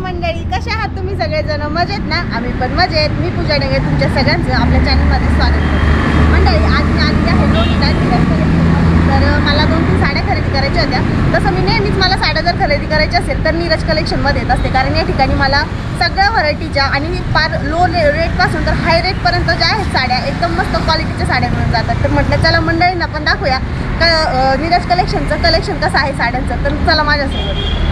मंडळी कशा आहात तुम्ही सगळेजण? मजेत ना? आम्ही पण मजेत. मी पूजा डेंगे तुमच्या सगळ्यांचं आपल्या चॅनलमध्ये स्वागत करतो. मंडळी आज मी आली आहे लोणीला. तर मला दोन तीन साड्या खरेदी करायच्या होत्या. तसं मी नेहमीच मला साड्या जर खरेदी करायच्या असेल तर नीरज कलेक्शनमध्ये येत असते. कारण या ठिकाणी मला सगळ्या व्हरायटीच्या आणि फार लो रेटपासून तर हाय रेटपर्यंत ज्या आहेत साड्या एकदम मस्त क्वालिटीच्या साड्या मिळून जातात. तर म्हटलं चला मंडळींना पण दाखवूया. का नीरज कलेक्शनचं कलेक्शन कसं आहे साड्यांचं? तर चला माझ्यासोबत.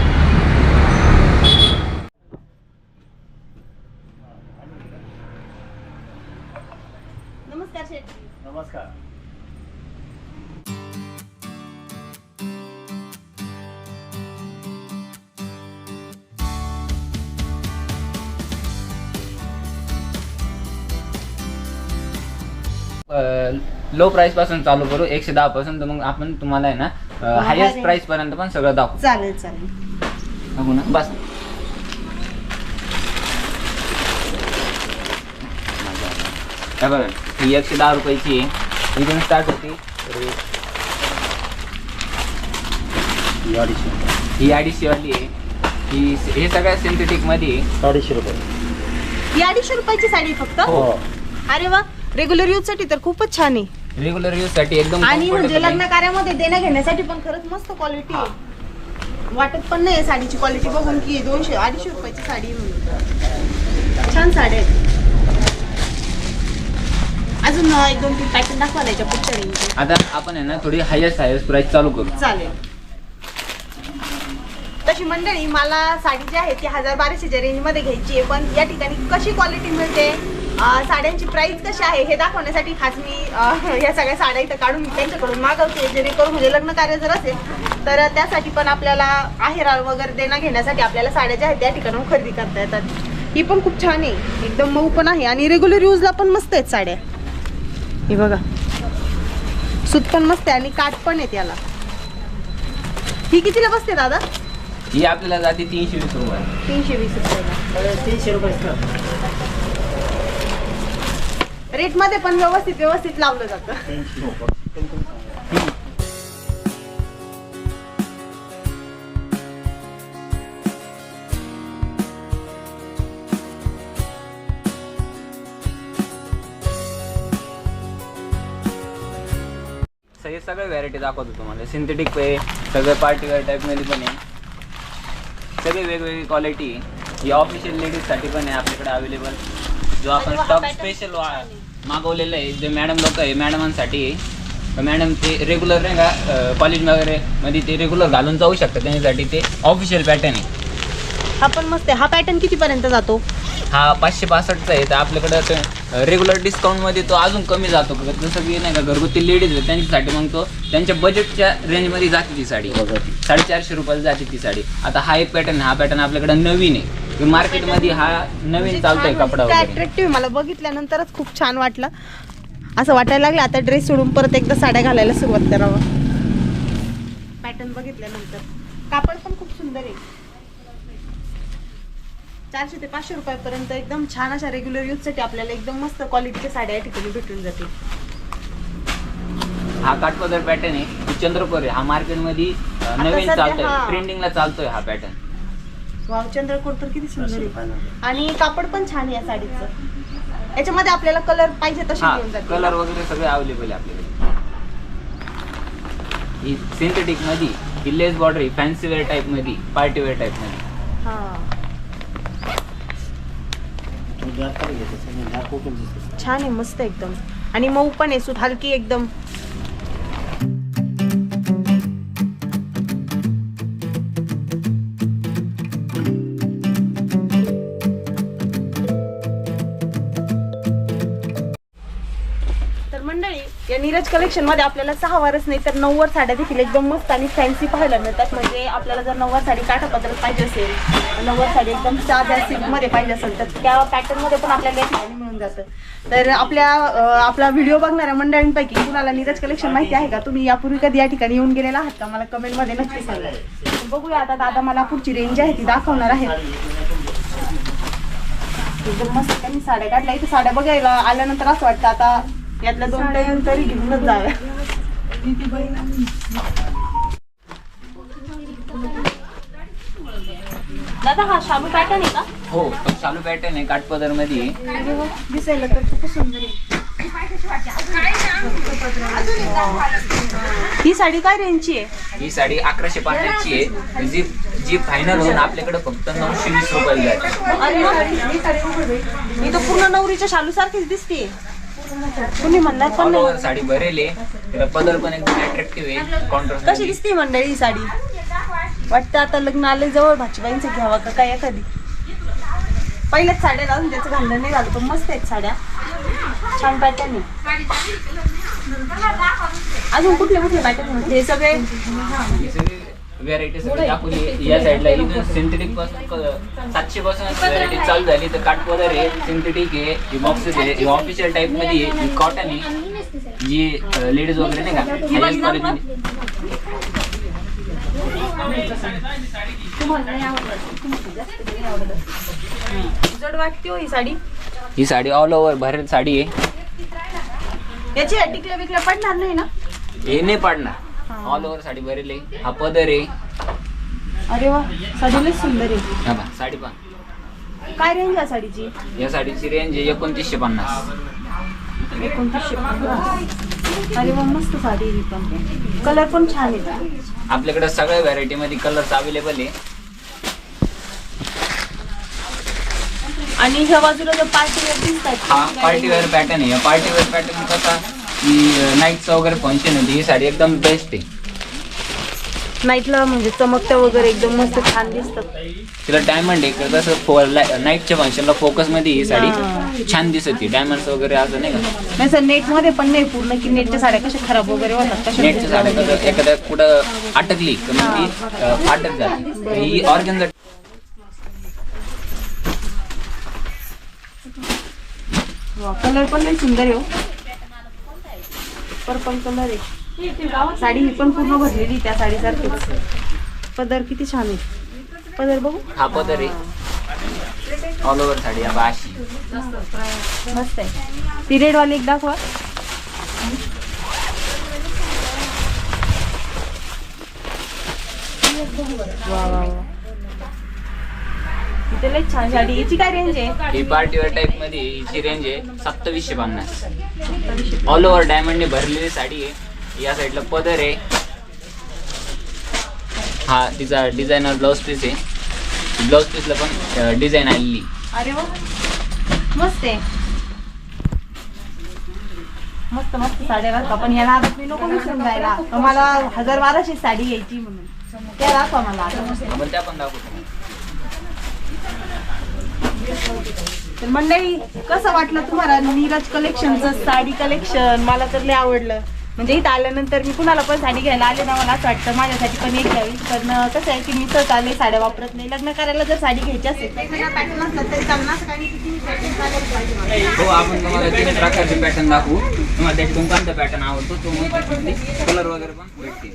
लो प्राइसपासून चालू करू एकशे दहा पासून तर मग आपण तुम्हाला आहे ना हायेस्ट आहे. प्राइस पर्यंत पण सगळं दाखवू. चालेल चालेल. बघू ना बस. हे बघा ही एकशे दहा रुपयाची आहे. इथून स्टार्ट होती. अडीचशे ही अडीचशे वाली आहे. ही हे सगळ्या सिंथेटिकमध्ये आहे. अडीचशे रुपये. ही अडीचशे रुपयाची साडी फक्त? हो. अरे वा. रेग्युलर यूजसाठी तर खूपच छान आहे. रेग्युलर यूजसाठी एकदम आणि म्हणजे comfortable लग्न. कार्यामध्ये देण्या घेण्यासाठी पण खरंच मस्त क्वालिटी आहे. वाटत पण नाही साडीची क्वालिटी बघून की दोनशे अडीचशे रुपयाची साडी आहे म्हणून. छान साड्या आहेत. अजून अं, एक दोन तीन पॅटर्न दाखवा याच्या पुढच्या रेंजचे आता आपण आहे ना थोडी हायेस्ट हायेस्ट प्राइस चालू करू. चालेल. तशी मंडळी मला साडी जी आहे ती हजार बाराशेच्या रेंजमध्ये घ्यायची आहे पण या ठिकाणी कशी क्वालिटी मिळते? साड्यांची प्राइस कशी आहे हे दाखवण्यासाठी खास मी अं, या सगळ्या साड्या इथं काढून त्यांच्याकडून मागवते जेणेकरून म्हणजे लग्न कार्य जर असेल तर त्यासाठी पण आपल्याला आहेराळ वगैरे देणं घेण्यासाठी आपल्याला साड्या ज्या आहेत त्या ठिकाणून खरेदी करता येतात. ही पण खूप छान आहे एकदम मऊ पण आहे आणि रेग्युलर यूजला पण मस्त आहेत साड्या. हे बघा. सूत पण मस्त आहे आणि काठ पण आहे त्याला ही कितीला बसते दादा? ही आपल्याला जाते तीनशे वीस रुपये तीनशे वीस रुपयाला. तीनशे रुपये रेटमध्ये पण व्यवस्थित व्यवस्थित लावलं जातं. हे सगळे व्हरायटी दाखवतो तुम्हाला. सिंथेटिक आहे सगळं पार्टीवेअर टाईपमध्ये पण आहे. सगळे वेगवेगळी क्वालिटी ही ऑफिशियल लेडीजसाठी पण आहे आपल्याकडे अवेलेबल जो आपण स्टॉक स्पेशल. मागवलेलं आहे. जे मॅडम लोक आहे मॅडमांसाठी आहे तर मॅडम ते रेग्युलर नाही का कॉलेज वगैरे मध्ये ते रेग्युलर घालून जाऊ शकतात. त्यांच्यासाठी ते ऑफिशियल पॅटर्न आहे. हा पण मस्त आहे. हा पॅटर्न किती पर्यंत जातो? हा पाचशे पासष्टचा आहे. तर आपल्याकडं रेग्युलर डिस्काउंटमध्ये तो अजून कमी जातो. जसं की नाही का घरगुती लेडीज आहे त्यांच्यासाठी मग तो त्यांच्या बजेटच्या रेंजमध्ये जाते ती साडी. साडेचारशे रुपयाला जाते ती साडी. आता हा एक पॅटर्न हा पॅटर्न आपल्याकडे नवीन आहे. मार्केटमध्ये हा नवीन चालतोय कपडा वगैरे. अट्रॅक्टिव्ह मला बघितल्यानंतरच खूप छान वाटलं. असं वाटायला लागलं आता ड्रेस सोडून परत एकदा साड्या घालायला सुरुवात करावं. पॅटर्न बघितल्यानंतर. कापड पण खूप सुंदर आहे. चारशे ते पाचशे रुपयापर्यंत एकदम छान अशा रेग्युलर यूजसाठी आपल्याला एकदम मस्त क्वालिटीच्या साड्या या ठिकाणी भेटून जातील. हा काठपदर पॅटर्न आहे. चंद्रपूर आहे. हा मार्केटमध्ये नवीन सध्या चालतोय. हा. ट्रेंडिंगला चालतोय हा पॅटर्न वाव चंद्रकोर तर किती सुंदर आहे. आणि कापड पण छान आहे या साडीचं. याच्यामध्ये आपल्याला कलर पाहिजे तसे हा मिळून जातील. कलर वगैरे सगळे अवेलेबल आहे आपल्याकडे. ही सिंथेटिकमध्ये ही लेस बॉर्डर ही फॅन्सी वेअर टाईपमध्ये पार्टी वेअर टाईपमध्ये हा. छान आहे मस्त एकदम. आणि मऊ पण आहे सूत हलकी एकदम. नीरज कलेक्शनमध्ये आपल्याला सहा वारच नाही तर नऊवार साड्या देखील एकदम मस्त आणि फॅन्सी पाहायला मिळतात. म्हणजे आपल्याला जर नऊवार साडी काठापदरात पाहिजे असेल नऊवार साडी एकदम साध्या सिल्कमध्ये पाहिजे असेल तर त्या पॅटर्नमध्ये पण आपल्याला या ठिकाणी मिळून जातं. तर आपल्या आपला व्हिडिओ बघणाऱ्या मंडळींपैकी कुणाला नीरज कलेक्शन माहिती आहे का? तुम्ही यापूर्वी कधी या ठिकाणी येऊन गेलेला आहात का? मला कमेंटमध्ये नक्की सांगा. बघूया आता दादा मला पुढची रेंज आहे ती दाखवणार आहे एकदम मस्त त्यांनी साड्या काढल्या. इथे साड्या बघायला आल्यानंतर असं वाटतं आता यातल्या दोन टाईम तरी घेऊनच जाव्या दादा हा शालू पॅटर्न आहे का? हो तो चालू पॅटर्न आहे काठपदरमध्ये दिसायला तर सुंदर आहे. ही साडी काय रेंजची आहे? ही साडी अकराशे पन्नासची आहे. जी जी फायनल होऊन आपल्याकडे फक्त नऊशे वीस रुपयाला जाते. अरे वा. ही तर पूर्ण नवरीच्या शालू सारखीच दिसते तुम्ही म्हणणार पण नाही. साडी भरेल आहे. त्याला पदर पण एकदम अट्रॅक्टिव्ह आहे. कशी दिसते मंडळी ही साडी? वाटतं आता लग्न आले जवळ भाजीबाईंचं घ्यावा का काय एखादी? पहिल्याच साड्या घालून त्याचं घालणं नाही झालं पण मस्त आहेत साड्या. छान पॅटर्न आहे. अजून कुठले कुठले पॅटर्न हे सगळे व्हेरायटी सगळी दाखवली. या साईडला इथून सिंथेटिकपासून सातशे पासून व्हेरायटी चालू झाली. तर काठपदर आहे सिंथेटिक आहे बॉक्सेस आहे ऑफिशियल टाईपमध्ये आहे. कॉटन आहे जी लेडीज वगैरे नाही का? हायस्ट क्वालिटी हो ही साडी. ही साडी ऑल ओव्हर भरेल साडी आहे. याची टिकल्या बिकल्या पडणार नाही ना? हे नाही पाडणार. ऑल ओव्हर साडी भरेल आहे हा पदर आहे. अरे वा साडी लई सुंदर आहे. हा पहा, साडी पहा. काय रेंज आहे साडीची? या साडीची रेंज आहे एकोणतीसशे पन्नास. एकोणतीसशे पन्नास. अरे वा मस्त साडी आहे ही पण. कलर पण छान आहे. आपल्याकडे सगळ्या व्हरायटी मध्ये कलर्स अवेलेबल आहे. आणि ह्या बाजूला जो पार्टी वेअर दिसतात हा पार्टी वेअर पॅटर्न आहे. पार्टी वेअर पॅटर्न कसा? की नाईटचं वगैरे फंक्शन होती ही साडी एकदम बेस्ट आहे. नाईटला म्हणजे चमकत्या वगैरे एकदम मस्त छान दिसतात तिला डायमंड आहे. का तसं नाईटच्या फंक्शनला फोकसमध्ये ही साडी छान दिसते डायमंड्स वगैरे असं नाही का? नाही सर नेटमध्ये पण नाही पूर्ण की नेटच्या साड्या कशा खराब वगैरे होतात कशा नेटच्या साड्या कसं एखाद्या कुठं अटकली तर मग ती अं, फाटत जाते. ही ऑर्गन कलर पण लई सुंदर आहे हो. पर्पल कलर आहे साडी ही पण पूर्ण भरलेली त्या साडीसारखीच. पदर किती छान आहे. पदर बघू. हा पदर आहे. ऑल ओव्हर साडी अशी मस्त आहे. ती रेड वाली एक दाखवा. वा वा वा. इथे लई छान साडी. काय रेंज आहे? ही पार्टी वेअर टाईपमध्ये हिची रेंज आहे सत्तावीसशे पन्नास. ऑल ओव्हर डायमंडने भरलेली साडी आहे. या साईडला पदर आहे. हा तिचा डिझायनर ब्लाऊज पीस आहे. ब्लाऊज पीसला पण डिझाईन आलेली. अरे वा. मस्त आहे. मस्त मस्त साड्या राहता पण या नादात मी नको विसरून जायला. मला हजार बाराशे साडी घ्यायची म्हणून. त्या दाखवा मला. आता. आपण त्या पण दाखवतो. तर मंडळी कसं वाटलं तुम्हाला नीरज कलेक्शनचं साडी कलेक्शन मला तर लय आवडलं. म्हणजे इथं आल्यानंतर मी कुणाला पण साडी घ्यायला आले ना मला असं वाटतं माझ्यासाठी पण एक घ्यावी. पण कसं आहे की मी तर आले साड्या वापरत नाही. लग्न करायला जर साडी घ्यायची असेल हो आपण तुम्हाला तीन प्रकारचे पॅटर्न दाखवू. तुम्हाला त्याच्यातून कोणता पॅटर्न आवडतो तो कलर वगैरे पण भेटतील.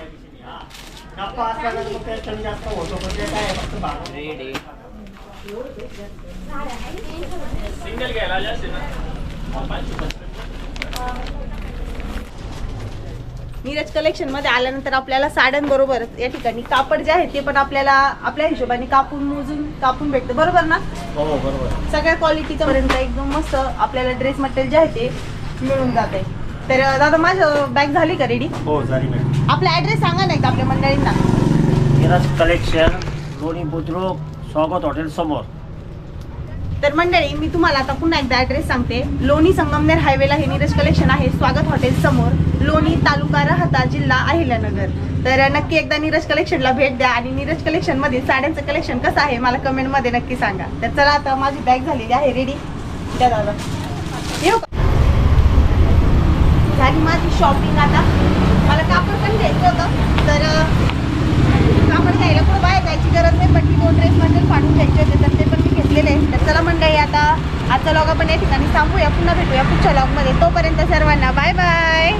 रेड. आहे नीरज कलेक्शनमध्ये आल्यानंतर आपल्याला साड्यांबरोबर या ठिकाणी कापड जे आहे ते पण आपल्याला आपल्या हिशोबाने कापून मोजून कापून भेटतं. बरोबर ना? हो बरोबर. सगळ्या क्वालिटीचं पर्यंत एकदम मस्त आपल्याला ड्रेस मटेरियल जे आहे ते मिळून जाते तर दादा माझं बॅग झाली का रेडी हो झाली मॅडम. आपला ऍड्रेस सांगा ना एकदा आपल्या मंडळींना. मिराज कलेक्शन लोणी बुद्रुक स्वागत हॉटेल समोर. तर मंडळी मी तुम्हाला आता पुन्हा एकदा ऍड्रेस सांगते. लोणी संगमनेर हायवेला हे नीरज कलेक्शन आहे स्वागत हॉटेल समोर. लोणी तालुका राहता जिल्हा अहिल्यानगर. तर नक्की एकदा नीरज कलेक्शनला भेट द्या आणि नीरज कलेक्शनमध्ये साड्यांचं कलेक्शन कसं आहे मला कमेंटमध्ये नक्की सांगा. तर चला आता माझी बॅग झालेली आहे रेडी द्या दादा. येऊ का? झाली माझी शॉपिंग आता. मला कापड पण घ्यायचं होतं. तर कापड घ्यायला पण बाहेर जायची गरज नाही पण ती दोन ड्रेस मटेरियल पाठवून घ्यायचे होते तर ते पण मी घेतलेले आहे तर चला मंडळी आता आजचा लॉग आपण या ठिकाणी सांगूया पुन्हा भेटूया पुढच्या लॉगमध्ये तोपर्यंत सर्वांना बाय बाय